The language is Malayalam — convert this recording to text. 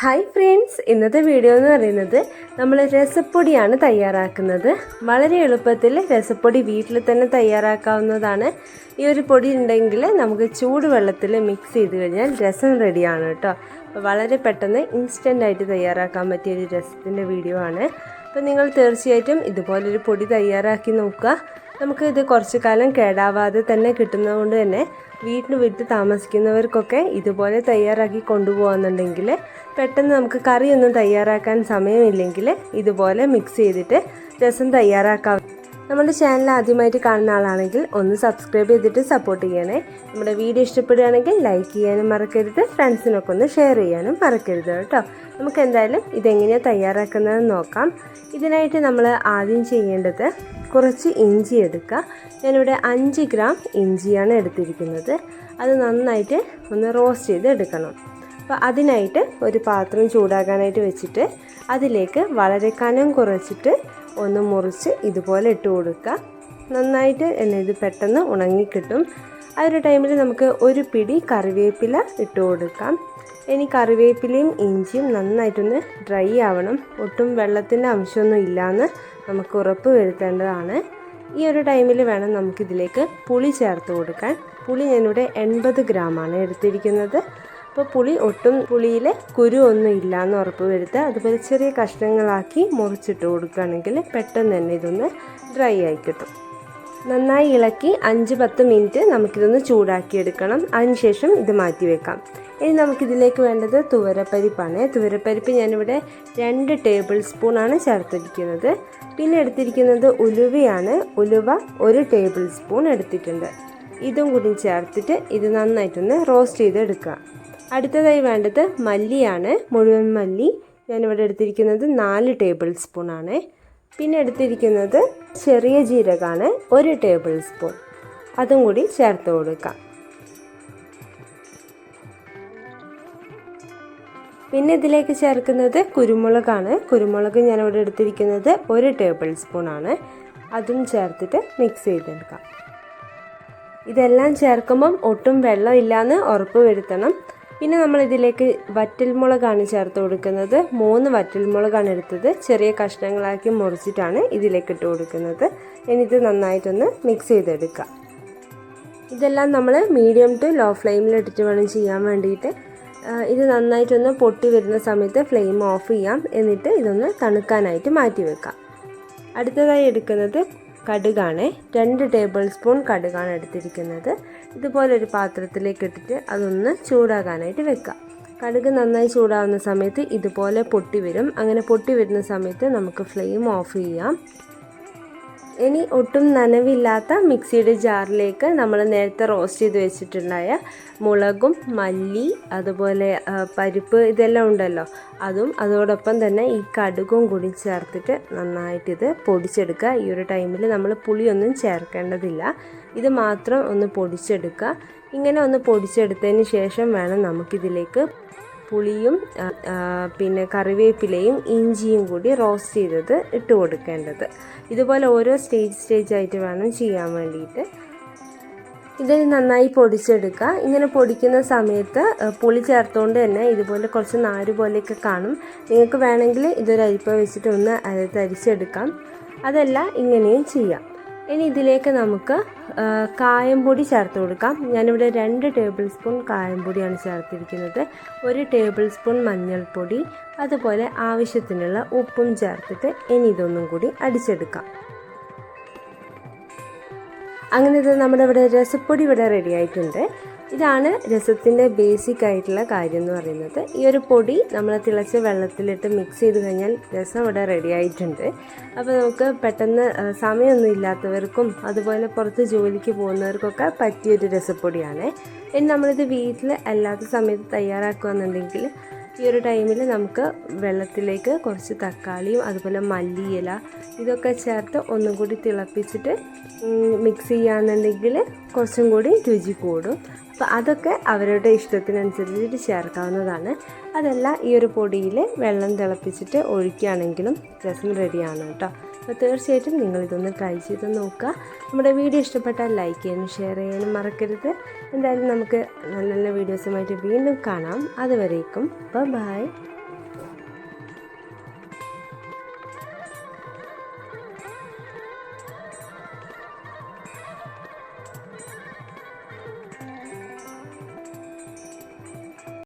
ഹായ് ഫ്രണ്ട്സ് ഇന്നത്തെ വീഡിയോ എന്ന് പറയുന്നത് നമ്മൾ രസപ്പൊടിയാണ് തയ്യാറാക്കുന്നത്. വളരെ എളുപ്പത്തിൽ രസപ്പൊടി വീട്ടിൽ തന്നെ തയ്യാറാക്കാവുന്നതാണ്. ഈ ഒരു പൊടി ഉണ്ടെങ്കിൽ നമുക്ക് ചൂടുവെള്ളത്തിൽ മിക്സ് ചെയ്ത് കഴിഞ്ഞാൽ രസം റെഡിയാണ് കേട്ടോ. അപ്പോൾ വളരെ പെട്ടെന്ന് ഇൻസ്റ്റന്റ് ആയിട്ട് തയ്യാറാക്കാൻ പറ്റിയ ഒരു രസത്തിന്റെ വീഡിയോ ആണ്. അപ്പോൾ നിങ്ങൾ തീർച്ചയായിട്ടും ഇതുപോലൊരു പൊടി തയ്യാറാക്കി നോക്കുക. നമുക്ക് ഇത് കുറച്ച് കാലം കേടാവാതെ തന്നെ കിട്ടുന്നതുകൊണ്ട് തന്നെ വീട്ടിന് വിട്ട് താമസിക്കുന്നവർക്കൊക്കെ ഇതുപോലെ തയ്യാറാക്കി കൊണ്ടുപോകുന്നുണ്ടെങ്കിൽ പെട്ടെന്ന് നമുക്ക് കറിയൊന്നും തയ്യാറാക്കാൻ സമയമില്ലെങ്കിൽ ഇതുപോലെ മിക്സ് ചെയ്തിട്ട് രസം തയ്യാറാക്കാം. നമ്മുടെ ചാനൽ ആദ്യമായിട്ട് കാണുന്ന ആളാണെങ്കിൽ ഒന്ന് സബ്സ്ക്രൈബ് ചെയ്തിട്ട് സപ്പോർട്ട് ചെയ്യണേ. നമ്മുടെ വീഡിയോ ഇഷ്ടപ്പെടുകയാണെങ്കിൽ ലൈക്ക് ചെയ്യാനും മറക്കരുത്. ഫ്രണ്ട്സിനൊക്കെ ഒന്ന് ഷെയർ ചെയ്യാനും മറക്കരുത് കേട്ടോ. നമുക്ക് എന്തായാലും ഇതെങ്ങനെയാണ് തയ്യാറാക്കുന്നതെന്ന് നോക്കാം. ഇതിനായിട്ട് നമ്മൾ ആദ്യം ചെയ്യേണ്ടത് കുറച്ച് ഇഞ്ചി എടുക്കുക. ഞാനിവിടെ അഞ്ച് ഗ്രാം ഇഞ്ചിയാണ് എടുത്തിരിക്കുന്നത്. അത് നന്നായിട്ട് ഒന്ന് റോസ്റ്റ് ചെയ്ത് എടുക്കണം. അപ്പോൾ അതിനായിട്ട് ഒരു പാത്രം ചൂടാക്കാനായിട്ട് വെച്ചിട്ട് അതിലേക്ക് വളരെ കനം കുറച്ചിട്ട് ഒന്ന് മുറിച്ച് ഇതുപോലെ ഇട്ട് കൊടുക്കുക. നന്നായിട്ട് എന്നെ ഇത് പെട്ടെന്ന് ഉണങ്ങിക്കിട്ടും. ആ ഒരു ടൈമിൽ നമുക്ക് ഒരു പിടി കറിവേപ്പില ഇട്ട് കൊടുക്കാം. ഇനി കറിവേപ്പിലയും ഇഞ്ചിയും നന്നായിട്ടൊന്ന് ഡ്രൈ ആവണം. ഒട്ടും വെള്ളത്തിന്റെ അംശമൊന്നും ഇല്ലയെന്ന് നമുക്ക് ഉറപ്പ് വരുത്തേണ്ടതാണ്. ഈ ഒരു ടൈമിൽ വേണം നമുക്കിതിലേക്ക് പുളി ചേർത്ത് കൊടുക്കാൻ. പുളി ഞാനിവിടെ എൺപത് ഗ്രാമാണ് എടുത്തിരിക്കുന്നത്. അപ്പോൾ പുളി ഒട്ടും പുളിയിൽ കുരു ഒന്നും ഇല്ല എന്ന് ഉറപ്പ് വരുത്തുക. അതുപോലെ ചെറിയ കഷ്ണങ്ങളാക്കി മുറിച്ചിട്ട് കൊടുക്കുകയാണെങ്കിൽ പെട്ടെന്ന് തന്നെ ഇതൊന്ന് ഡ്രൈ ആയി കിട്ടും. നന്നായി ഇളക്കി അഞ്ച് പത്ത് മിനിറ്റ് നമുക്കിതൊന്ന് ചൂടാക്കിയെടുക്കണം. അതിനുശേഷം ഇത് മാറ്റി വെക്കാം ഇനി നമുക്കിതിലേക്ക് വേണ്ടത് തുവരപ്പരിപ്പാണ്. തുവരപ്പരിപ്പ് ഞാനിവിടെ രണ്ട് ടേബിൾ സ്പൂണാണ് ചേർത്തിരിക്കുന്നത്. പിന്നെ എടുത്തിരിക്കുന്നത് ഉലുവയാണ്. ഉലുവ ഒരു ടേബിൾ സ്പൂൺ എടുത്തിട്ടുണ്ട്. ഇതും കൂടി ചേർത്തിട്ട് ഇത് നന്നായിട്ടൊന്ന് റോസ്റ്റ് ചെയ്തെടുക്കുക. അടുത്തതായി വേണ്ടത് മല്ലിയാണ്. മുഴുവൻ മല്ലി ഞാനിവിടെ എടുത്തിരിക്കുന്നത് നാല് ടേബിൾ സ്പൂണാണ് പിന്നെ എടുത്തിരിക്കുന്നത് ചെറിയ ജീരകമാണ് ഒരു ടേബിൾ സ്പൂൺ. അതും കൂടി ചേർത്ത് കൊടുക്കാം. പിന്നെ ഇതിലേക്ക് ചേർക്കുന്നത് കുരുമുളകാണ്. കുരുമുളക് ഞാനിവിടെ എടുത്തിരിക്കുന്നത് ഒരു ടേബിൾ സ്പൂൺ ആണ് അതും ചേർത്തിട്ട് മിക്സ് ചെയ്തെടുക്കാം. ഇതെല്ലാം ചേർക്കുമ്പം ഒട്ടും വെള്ളം ഇല്ലാന്ന് ഉറപ്പ് വരുത്തണം. പിന്നെ നമ്മൾ ഇതിലേക്ക് വറ്റൽമുളകാണ് ചേർത്ത് കൊടുക്കുന്നത്. മൂന്ന് വറ്റൽമുളകാണ് എടുത്തത്. ചെറിയ കഷ്ണങ്ങളാക്കി മുറിച്ചിട്ടാണ് ഇതിലേക്ക് ഇട്ട് കൊടുക്കുന്നത്. ഇനി ഇത് നന്നായിട്ടൊന്ന് മിക്സ് ചെയ്തെടുക്കുക. ഇതെല്ലാം നമ്മൾ മീഡിയം ടു ലോ ഫ്ലെയിമിൽ ഇട്ടിട്ട് വേണം ചെയ്യാൻ വേണ്ടിയിട്ട്. ഇത് നന്നായിട്ടൊന്ന് പൊട്ടി വരുന്ന സമയത്ത് ഫ്ലെയിം ഓഫ് ചെയ്യാം. എന്നിട്ട് ഇതൊന്ന് തണുക്കാനായിട്ട് മാറ്റി വെക്കാം. അടുത്തതായി എടുക്കുന്നത് കടുകാണ്. രണ്ട് ടേബിൾ സ്പൂൺ കടുകാണ് എടുത്തിരിക്കുന്നത്. ഇതുപോലൊരു പാത്രത്തിലേക്ക് ഇട്ടിട്ട് അതൊന്ന് ചൂടാകാനായിട്ട് വെക്കുക. കടുക് നന്നായി ചൂടാവുന്ന സമയത്ത് ഇതുപോലെ പൊട്ടി വരും. അങ്ങനെ പൊട്ടി വരുന്ന സമയത്ത് നമുക്ക് ഫ്ലെയിം ഓഫ് ചെയ്യാം. ഇനി ഒട്ടും നനവില്ലാത്ത മിക്സിയുടെ ജാറിലേക്ക് നമ്മൾ നേരത്തെ റോസ്റ്റ് ചെയ്ത് വെച്ചിട്ടുണ്ടായ മുളകും മല്ലി അതുപോലെ പരിപ്പ് ഇതെല്ലാം ഉണ്ടല്ലോ. അതും അതോടൊപ്പം തന്നെ ഈ കടുകും കൂടി ചേർത്തിട്ട് നന്നായിട്ട് ഇത് പൊടിച്ചെടുക്കുക. ഈ ഒരു ടൈമിൽ നമ്മൾ പുളിയൊന്നും ചേർക്കേണ്ടതില്ല. ഇത് മാത്രം ഒന്ന് പൊടിച്ചെടുക്കുക. ഇങ്ങനെ ഒന്ന് പൊടിച്ചെടുത്തതിന് ശേഷം വേണം നമുക്കിതിലേക്ക് പുളിയും പിന്നെ കറിവേപ്പിലയും ഇഞ്ചിയും കൂടി റോസ്റ്റ് ചെയ്തത് ഇട്ട് കൊടുക്കേണ്ടത്. ഇതുപോലെ ഓരോ സ്റ്റേജ് സ്റ്റേജ് ആയിട്ട് വേണം ചെയ്യാൻ വേണ്ടിയിട്ട്. ഇത് നന്നായി പൊടിച്ചെടുക്കുക. ഇങ്ങനെ പൊടിക്കുന്ന സമയത്ത് പുളി ചേർത്തുകൊണ്ട് തന്നെ ഇതുപോലെ കുറച്ച് നാര് പോലെയൊക്കെ കാണും. നിങ്ങൾക്ക് വേണമെങ്കിൽ ഇതൊരു അരിപ്പ വെച്ചിട്ട് ഒന്ന് തരിച്ചെടുക്കാം. അതല്ല ഇങ്ങനെയും ചെയ്യാം. ഇനി ഇതിലേക്ക് നമുക്ക് കായംപൊടി ചേർത്ത് കൊടുക്കാം. ഞാനിവിടെ രണ്ട് ടേബിൾ സ്പൂൺ കായംപൊടിയാണ് ചേർത്തിരിക്കുന്നത്. ഒരു ടേബിൾ സ്പൂൺ മഞ്ഞൾപ്പൊടി അതുപോലെ ആവശ്യത്തിനുള്ള ഉപ്പും ചേർത്തിട്ട് ഇനി ഇതൊന്നും കൂടി അടിച്ചെടുക്കാം. അങ്ങനെ ഇത് നമ്മുടെ ഇവിടെ രസപ്പൊടി ഇവിടെ റെഡി ആയിട്ടുണ്ട്. ഇതാണ് രസത്തിന്റെ ബേസിക് ആയിട്ടുള്ള കാര്യം എന്ന് പറയുന്നത്. ഈ ഒരു പൊടി നമ്മൾ തിളച്ച് വെള്ളത്തിലിട്ട് മിക്സ് ചെയ്ത് കഴിഞ്ഞാൽ രസം ഇവിടെ റെഡി ആയിട്ടുണ്ട്. അപ്പോൾ നമുക്ക് പെട്ടെന്ന് സമയമൊന്നും ഇല്ലാത്തവർക്കും അതുപോലെ പുറത്ത് ജോലിക്ക് പോകുന്നവർക്കൊക്കെ പറ്റിയൊരു രസപ്പൊടിയാണ്. ഇനി നമ്മളിത് വീട്ടിൽ അല്ലാത്ത സമയത്ത് തയ്യാറാക്കുകയെന്നുണ്ടെങ്കിൽ ഈ ഒരു ടൈമിൽ നമുക്ക് വെള്ളത്തിലേക്ക് കുറച്ച് തക്കാളിയും അതുപോലെ മല്ലിയില ഇതൊക്കെ ചേർത്ത് ഒന്നും കൂടി തിളപ്പിച്ചിട്ട് മിക്സ് ചെയ്യുകയാണെന്നുണ്ടെങ്കിൽ കുറച്ചും കൂടി രുചി കൂടും. അപ്പോൾ അതൊക്കെ അവരുടെ ഇഷ്ടത്തിനനുസരിച്ചിട്ട് ചേർക്കാവുന്നതാണ്. അതല്ല ഈ ഒരു പൊടിയിൽ വെള്ളം തിളപ്പിച്ചിട്ട് ഒഴിക്കുകയാണെങ്കിലും രസം റെഡിയാണ് കേട്ടോ. അപ്പോൾ തീർച്ചയായിട്ടും നിങ്ങളിതൊന്ന് ട്രൈ ചെയ്ത് നോക്കുക. നമ്മുടെ വീഡിയോ ഇഷ്ടപ്പെട്ടാൽ ലൈക്ക് ചെയ്യാനും ഷെയർ ചെയ്യാനും മറക്കരുത്. എന്തായാലും നമുക്ക് നല്ല നല്ല വീഡിയോസുമായിട്ട് വീണ്ടും കാണാം. അതുവരേക്കും. ബൈ.